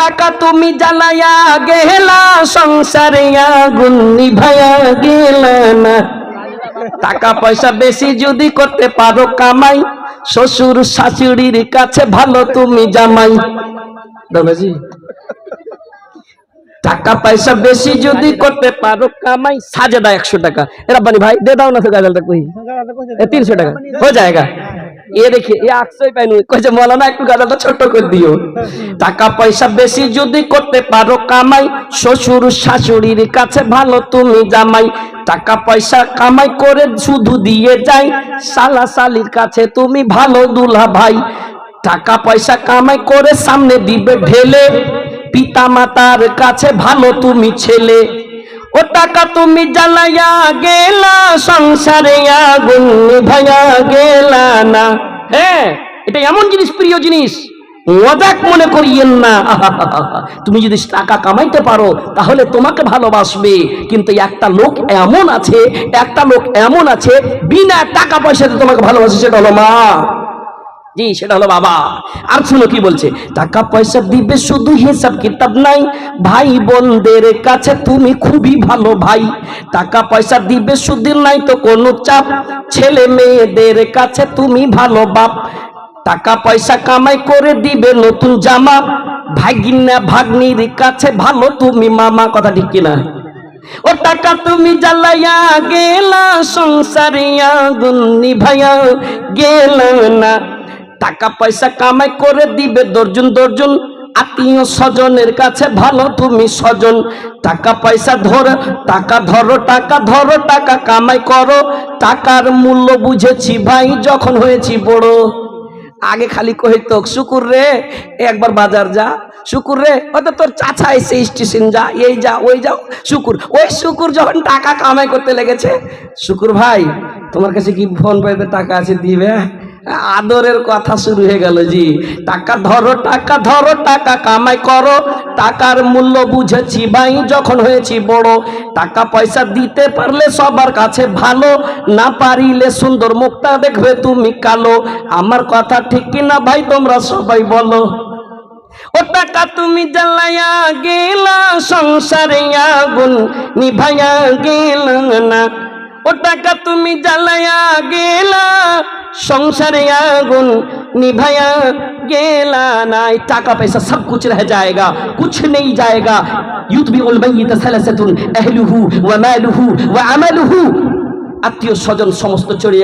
টাকা তুমি জ্বালায়া গেলা, সংসারে আগুন নিভায়া গেলা না। টাকা পয়সা বেশি যদি করতে পারো কামাই, শ্বশুর শাশুড়ির কাছে ভালো তুমি জামাই। দাদাজি, টাকা পয়সা বেশি যদি করতে পারো কামাই সাজে দাও একশো টাকা। এরা বানি ভাই, দে দাও না তো গাজালটা কই? তিনশো টাকা। হয়ে যায়গা পয়সা বেশি করতে পারো কামাই, শ্বশুর শাশুড়ির কাছে ভালো তুমি জামাই। টাকা পয়সা কামাই করে শুধু দিয়ে সালা সালির কাছে তুমি ভালো দুলা ভাই। টাকা পয়সা কামাই করে সামনে দিবে ঢেলে পিতা মাতার কাছে ভালো তুমি ছেলে। ও টাকা তুমি জ্বালাইয়া গেলা, সংসারে আগুন ভাইয়া গেলা না। হ্যাঁ এটা এমন জিনিস, প্রিয় জিনিস। মজাক মনে করিয়েন না। তুমি যদি টাকা কামাইতে পারো, তাহলে তোমাকে ভালোবাসবে। কিন্তু একটা লোক এমন আছে, একটা লোক এমন আছে, বিনা টাকা পয়সাতে তোমাকে ভালোবাসে, সেটা হলো মা। জি, সেটা হলো বাবা। আর শুনো কি বলছে? টাকা পয়সা দিবে শুধু হিসাব কিতাব নাই। ভাই বোনদের কাছে তুমি খুবই ভালো ভাই। টাকা পয়সা দিবে শুধু নাই তো কোনো চাপ। ছেলে মেয়েদের কাছে তুমি ভালো বাপ। টাকা পয়সা কামাই করে দিবে নতুন জামা। ভাগিনা, ভাগ্নির কাছে ভালো তুমি মামা, কথা ঠিক কিনা? ও টাকা তুমি জ্বালাইয়া গেলা সংসারিয়া আগুন ভাইয়া গেল না। টাকা পয়সা কামাই করে দিবে, দর্জন দর্জন। আত্মীয় স্বজনের কাছে ভালো, তুমি স্বজন। টাকা পয়সা ধরো, টাকা ধরো টাকা ধরো, টাকা কামাই করো। টাকার মূল্য বুঝেছি ভাই, যখন হয়েছি বড়। আগে খালি কহিত শুকুর রে, একবার বাজার যা। শুকুর রে হয়তো তোর চাচা এসে স্টেশন যা, এই যা, ওই যাও শুকুর, ওই শুকুর যখন টাকা কামাই করতে লেগেছে, শুকুর ভাই, তোমার কাছে কি ফোন পেতে টাকা আছে দিবে? আদরের কথা শুরু হয়ে গেল জি। টাকা ধরো টাকা ধরো, টাকা কামাই করো। টাকার মূল্য বুঝেছি ভাই যখন হয়েছি বড়। টাকা পয়সা দিতে পারলে সবার কাছে ভালো। না পারিলে সুন্দর মুখটা দেখবে তুমি কালো। আমার কথা ঠিক কিনা ভাই, তোমরা সবাই বলো। ও টাকা তুমি জ্বালাইয়া গেলা, সংসারে আগুন নিভাইয়া গেল না। ও তুমি জ্বালায়া গেলা, সংসারে আগুন নিভায়া গেলা নাই, টাকা পয়সা সব কুছ রে যায়গা কুছ নেই যায়গা ইউতবি উল মাইয়িত সালাসাতুন আহলুহু ওয়া মালুহু ওয়া আমালুহু। আত্মীয় স্বজন সমস্ত চড়িয়া